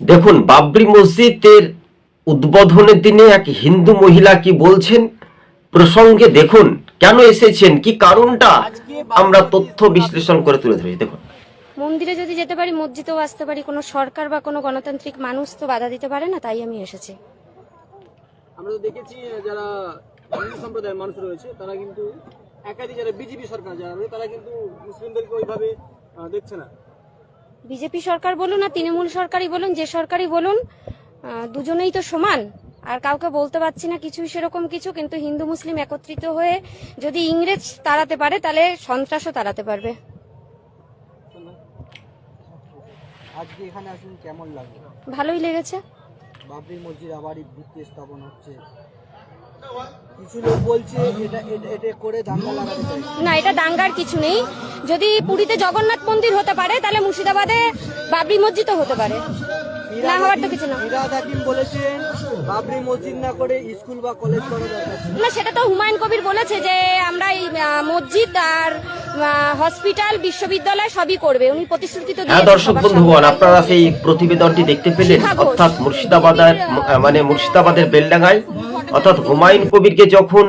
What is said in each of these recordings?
দেখুন বাবরি মসজিদের উদ্বোধনের দিনে এক হিন্দু মহিলা কি বলছেন? প্রসঙ্গে দেখুন কেন এসেছেন? কি কারণটা? আমরা তথ্য বিশ্লেষণ করে তুলে ধরেছি দেখুন। মন্দিরে যদি যেতে পারি মসজিদেও আসতে পারি কোনো সরকার বা কোনো গণতান্ত্রিক মানুষ তো বাধা দিতে পারে না তাই আমি এসেছি। আমরা তো দেখেছি যারা হিন্দু সম্প্রদায়ের মানুষ রয়েছে তারা কিন্তু একাধিক যারা বিজেপি সরকার যারা তারা কিন্তু মুসলিমদেরকে ওইভাবে দেখছে না। বিজেপি সরকার বলুন আর তৃণমূল সরকারই বলুন যে সরকারই বলুন দুজনেই তো সমান। আর কাউকে বলতে পারছি না কিছুই সেরকম কিছু কিন্তু হিন্দু মুসলিম একত্রিত হয়ে যদি ইংরেজ তাড়াতে পারে তাহলে সন্ত্রাসও তাড়াতে পারবে। ভালোই লেগেছে। বাবরি মসজিদ আবারই ভিত্তি স্থাপন হচ্ছে। কিছু লোক বলছে এটা এটা- এটা করে দাঙ্গা না এটা দাঙ্গার কিছু নেই। যদি পুরীতে জগন্নাথ মন্দির হতে পারে তাহলে মুর্শিদাবাদে বাবরি মসজিদও হতে পারে। না হওয়ার তো কিছু না। বলেছেন বাবরি মসজিদ না করে স্কুল বা কলেজ করা না সেটা তো হুমায়ুন কবির বলেছে যে আমরা এই মসজিদ আর হসপিটাল বিশ্ববিদ্যালয় সবই করবে। উনি প্রতিশ্রুতি তো হ্যাঁ দর্শক বন্ধুগণ আপনারা সেই প্রতিবেদনটি দেখতে পেলেন অর্থাৎ মুর্শিদাবাদের মানে মুর্শিদাবাদের বেলডাঙ্গায়। অর্থাৎ হুমায়ুন কবিরকে যখন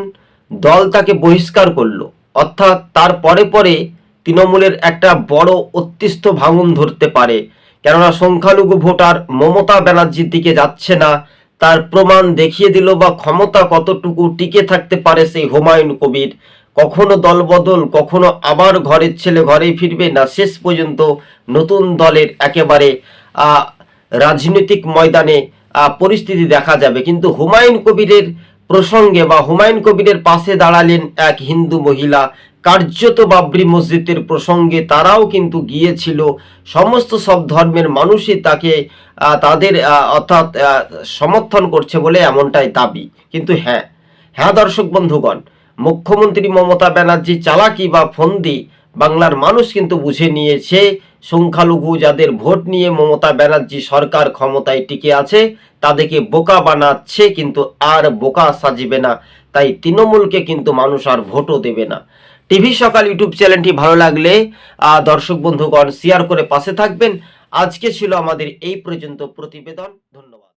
দল তাকে বহিষ্কার করল অর্থাৎ তার পরে পরে তৃণমূলের একটা বড় অতিষ্ঠ ভাঙন ধরতে পারে। কেননা সংখ্যালঘু ভোটার মমতা ব্যানার্জির দিকে যাচ্ছে না। তার প্রমাণ দেখিয়ে দিল বা ক্ষমতা কতটুকু টিকে থাকতে পারে সেই হুমায়ুন কবির। কখনো দলবদল, কখনো আবার ঘরের ছেলে ঘরেই ফিরবে না শেষ পর্যন্ত নতুন দলের একেবারে রাজনৈতিক ময়দানে পরিস্থিতি দেখা যাবে। কিন্তু হুমায়ুন কবিরের প্রসঙ্গে বা হুমায়ুন কবিরের পাশে দাঁড়ালেন এক হিন্দু মহিলা। কার্যত বাবরি মসজিদের প্রসঙ্গে তারাও কিন্তু গিয়েছিল। সমস্ত সব ধর্মের মানুষই তাকে তাদের অর্থাৎ সমর্থন করছে বলে এমনটাই দাবি। কিন্তু হ্যাঁ হ্যাঁ দর্শক বন্ধুগণ, মুখ্যমন্ত্রী মমতা ব্যানার্জি চালাকি বা ফন্দি বাংলার মানুষ কিন্তু বুঝে নিয়েছে, সংখ্যালঘু যাদের ভোট নিয়ে মমতা ব্যানার্জি সরকার ক্ষমতায় টিকে আছে, তাদেরকে বোকা বানাচ্ছে কিন্তু আর বোকা সাজিবে না। তাই তৃণমূলকে কিন্তু মানুষ আর ভোটও দেবে না। টিভি সকাল ইউটিউব চ্যানেলটি ভালো লাগলে দর্শক বন্ধুগণ শেয়ার করে পাশে থাকবেন। আজকে ছিল আমাদের এই পর্যন্ত প্রতিবেদন। ধন্যবাদ।